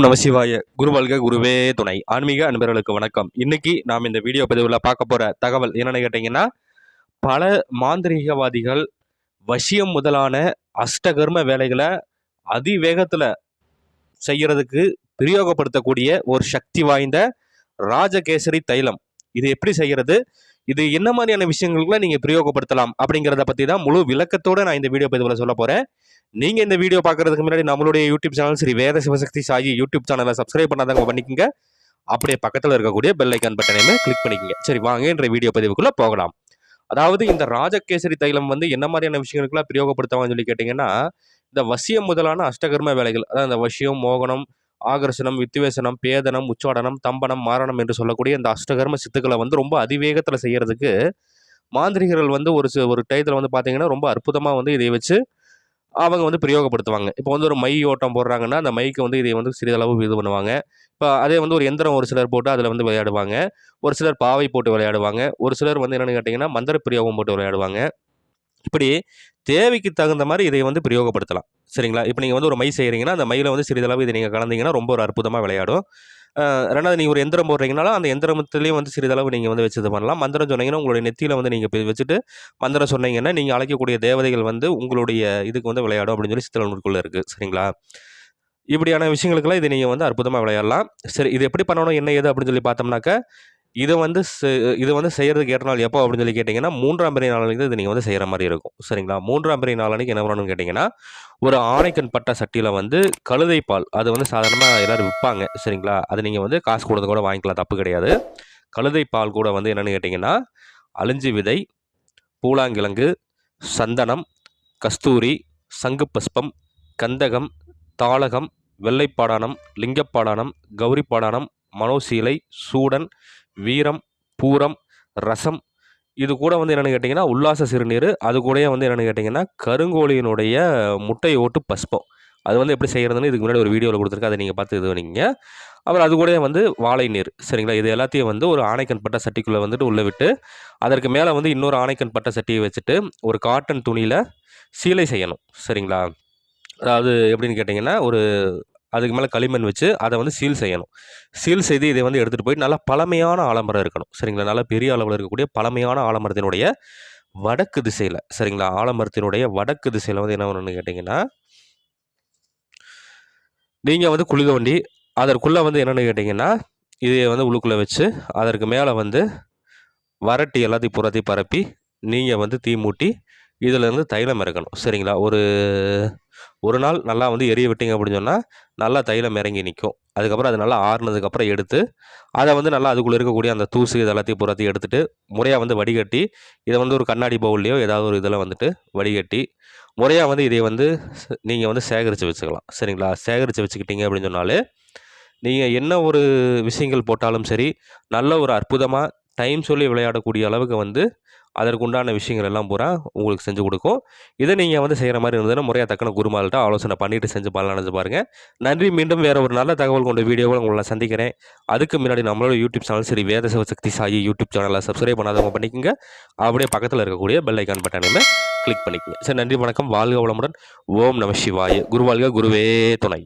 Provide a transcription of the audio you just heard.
ஓம் நமசிவாய குருவல்க குருவே துணை. ஆன்மீக அன்பர்களுக்கு வணக்கம். இன்னைக்கு நாம் இந்த வீடியோ பதிவில் பார்க்க போற தகவல் என்னன்னு கேட்டிங்கன்னா பல மாந்திரீகவாதிகள் வசியம் முதலான அஷ்டகர்ம வேலைகளை அதிவேகத்தில் செய்யறதுக்கு பிரயோகப்படுத்தக்கூடிய ஒரு சக்தி வாய்ந்த ராஜகேசரி தைலம். இது எப்படி செய்கிறது இது என்ன மாதிரியான விஷயங்களுக்குலாம் நீங்கள் பிரயோகப்படுத்தலாம் அப்படிங்கிறத பற்றி தான் முழு விளக்கத்தோடு நான் இந்த வீடியோ பதிவில் சொல்ல போகிறேன் நீங்கள் இந்த வீடியோ பார்க்குறதுக்கு முன்னாடி நம்மளுடைய YouTube channel Shri Veda Sivasakthi Sai YouTube சேனலை சப்ஸ்கிரைப் பண்ணாதவங்க பண்ணிக்கோங்க. அப்படியே பக்கத்தில் இருக்கக்கூடிய பெல் ஐக்கான் பட்டனையுமே கிளிக் பண்ணிக்கோங்க. சரி வாங்க என்ற வீடியோ பதிவுக்குள்ளே போகலாம். அதாவது இந்த ராஜகேசரி தைலம் வந்து என்ன மாதிரியான விஷயங்களுக்குலாம் பிரயோகப்படுத்தவான்னு சொல்லி கேட்டிங்கன்னா இந்த வசியம் முதலான அஷ்டகர்ம வேலைகள் அதாவது இந்த வசியம் மோகனம் ஆகர்ஷணம் வித்துவேசனம் பேதனம் உச்சாடனம் தம்பனம் மாரணம் என்று சொல்லக்கூடிய இந்த அஷ்டகர்ம சித்துக்களை வந்து ரொம்ப அதிவேகத்தில் செய்கிறதுக்கு மாந்திரிகர்கள் வந்து ஒரு ஒரு டயத்தில் வந்து பார்த்தீங்கன்னா ரொம்ப அற்புதமாக வந்து இதை வச்சு அவங்க வந்து பிரயோகப்படுத்துவாங்க. இப்போ வந்து ஒரு மை ஓட்டம் போடுறாங்கன்னா அந்த மைக்கு வந்து இதை வந்து சிறிதளவு இது பண்ணுவாங்க. இப்போ அதே வந்து ஒரு எந்திரம் ஒரு சிலர் போட்டு அதில் வந்து விளையாடுவாங்க. ஒரு சிலர் பாவை போட்டு விளையாடுவாங்க. ஒரு சிலர் வந்து என்னென்னு கேட்டிங்கன்னா மந்திர பிரயோகம் போட்டு விளையாடுவாங்க. இப்படி தேவைக்கு தகுந்த மாதிரி இதை வந்து பிரயோகப்படுத்தலாம். சரிங்களா? இப்போ நீங்கள் வந்து ஒரு மை செய்கிறீங்கன்னா அந்த மயில வந்து சிறிதளவு இதை நீங்கள் கலந்தீங்கன்னா ரொம்ப ஒரு அற்புதமாக விளையாடும். ரெண்டாவது நீங்கள் ஒரு எந்திரம் போடுறீங்கனாலும் அந்த எந்திரத்துலேயும் வந்து சிறிதளவு நீங்கள் வந்து வச்சு இது பண்ணலாம். மந்திரம் சொன்னீங்கன்னா உங்களுடைய நெத்தியில் வந்து நீங்கள் வச்சுட்டு மந்திரம் சொன்னீங்கன்னா நீங்கள் அழைக்கக்கூடிய தேவதைகள் வந்து உங்களுடைய இதுக்கு வந்து விளையாடும் அப்படின்னு சொல்லி சித்தல நூற்குள்ளே இருக்குது சரிங்களா? இப்படியான விஷயங்களுக்கெல்லாம் இதை நீங்கள் வந்து அற்புதமாக விளையாடலாம். சரி இது எப்படி பண்ணணும்? என்ன ஏது? அப்படின்னு சொல்லி பார்த்தோம்னாக்க இதை வந்து செ- இது வந்து செய்கிறதுக்கு ஏற்ற நாள் எப்போ அப்படின்னு சொல்லி கேட்டிங்கன்னா மூன்றாம் பிறை நாளன்னைக்கு இது நீங்கள் வந்து செய்கிற மாதிரி இருக்கும். சரிங்களா? மூன்றாம் பெரிய நாளனைக்கு என்ன பண்ணணும்னு கேட்டிங்கன்னா ஒரு ஆணைக்கண் பட்ட சட்டியில் வந்து கழுதை பால் அது வந்து சாதாரணமாக எல்லோரும் விற்பாங்க சரிங்களா? அது நீங்கள் வந்து காசு கொடுத்து கூட வாங்கிக்கலாம் தப்பு கிடையாது. கழுதை பால் கூட வந்து என்னென்னு கேட்டிங்கன்னா அழிஞ்சி விதை பூலாங்கிழங்கு சந்தனம் கஸ்தூரி சங்கு புஷ்பம் கந்தகம் தாளகம் வெள்ளைப்பாடானம் லிங்கப்பாடானம் கௌரிப்பாடானம் மனோசீலை சூடன் வீரம் பூரம் ரசம். இது கூட வந்து என்னென்னு கேட்டிங்கன்னா உல்லாச சிறுநீர். அது கூடயே வந்து என்னென்னு கேட்டிங்கன்னா கருங்கோழியினுடைய முட்டை ஓட்டு பஸ்பம். அது வந்து எப்படி செய்கிறதுன்னு இதுக்கு முன்னாடி ஒரு வீடியோவில் கொடுத்துருக்கேன். அதை நீங்கள் பார்த்து இது பண்ணிங்க அப்புறம் அது கூட வந்து வாழை நீர் சரிங்களா? இது எல்லாத்தையும் வந்து ஒரு ஆணைக்கண் பட்ட சட்டிக்குள்ளே வந்துட்டு உள்ளே விட்டு அதற்கு மேலே வந்து இன்னொரு ஆணைக்கண் பட்ட சட்டியை வச்சுட்டு ஒரு காட்டன் துணியில் சீலை செய்யணும் சரிங்களா? அதாவது எப்படின்னு கேட்டிங்கன்னா ஒரு அதுக்கு மேலே களிமண் வச்சு அதை வந்து சீல் செய்யணும். சீல் செய்து இதை வந்து எடுத்துகிட்டு போய் நல்லா பழமையான ஆலமரம் இருக்கணும். சரிங்களா? நல்லா பெரிய அளவில் இருக்கக்கூடிய பழமையான ஆலமரத்தினுடைய வடக்கு திசையில் சரிங்களா? ஆலமரத்தினுடைய வடக்கு திசையில் வந்து என்ன பண்ணணும்னு கேட்டிங்கன்னா நீங்கள் வந்து குழி தோண்டி அதற்குள்ளே வந்து என்னென்னு கேட்டிங்கன்னா இதை வந்து உள்ளுக்குள்ளே வச்சு அதற்கு மேலே வந்து வரட்டி எல்லாத்தையும் புறத்தையும் பரப்பி நீங்கள் வந்து தீ மூட்டி இதிலேருந்து தைலம் இறக்கணும். சரிங்களா? ஒரு ஒரு நாள் நல்லா வந்து எரிய விட்டிங்க அப்படின்னு சொன்னால் நல்லா தைலம் இறங்கி நிற்கும் அதுக்கப்புறம் அது நல்லா ஆறுனதுக்கப்புறம் எடுத்து அதை வந்து நல்லா அதுக்குள்ளே இருக்கக்கூடிய அந்த தூசு இது எல்லாத்தையும் புறத்தையும் எடுத்துட்டு முறையாக வந்து வடிகட்டி இதை வந்து ஒரு கண்ணாடி பவுல்லையோ ஏதாவது ஒரு இதில் வந்துட்டு வடிகட்டி முறையாக வந்து இதை வந்து நீங்கள் வந்து சேகரித்து வச்சுக்கலாம். சரிங்களா? சேகரித்து வச்சுக்கிட்டீங்க அப்படின்னு சொன்னாலே நீங்கள் என்ன ஒரு விஷயங்கள் போட்டாலும் சரி நல்ல ஒரு அற்புதமாக டைம் சொல்லி விளையாடக்கூடிய அளவுக்கு வந்து அதற்குண்டான விஷயங்கள் எல்லாம் பூரா உங்களுக்கு செஞ்சு கொடுக்கும். இதை நீங்கள் வந்து செய்கிற மாதிரி இருந்ததுன்னா முறையாக தக்கன குருமால்கிட்ட ஆலோசனை பண்ணிவிட்டு செஞ்சு பலனடைஞ்சு நினச்சி பாருங்கள் நன்றி. மீண்டும் வேறு ஒரு நல்ல தகவல் கொண்ட வீடியோவை உங்களை நான் சந்திக்கிறேன். அதுக்கு முன்னாடி நம்மளோட யூடியூப் சேனல் சரி வேத சிவசக்தி சாயி யூடியூப் சேனலை சப்ஸ்கிரைப் பண்ணாதவங்க பண்ணிக்கோங்க. அப்படியே பக்கத்தில் இருக்கக்கூடிய பெல் ஐக்கான் பட்டனையுமே கிளிக் பண்ணிக்கோங்க. சரி நன்றி வணக்கம். வாழ்க வளமுடன். ஓம் நம சிவாய. குருவாழ்க குருவே துணை.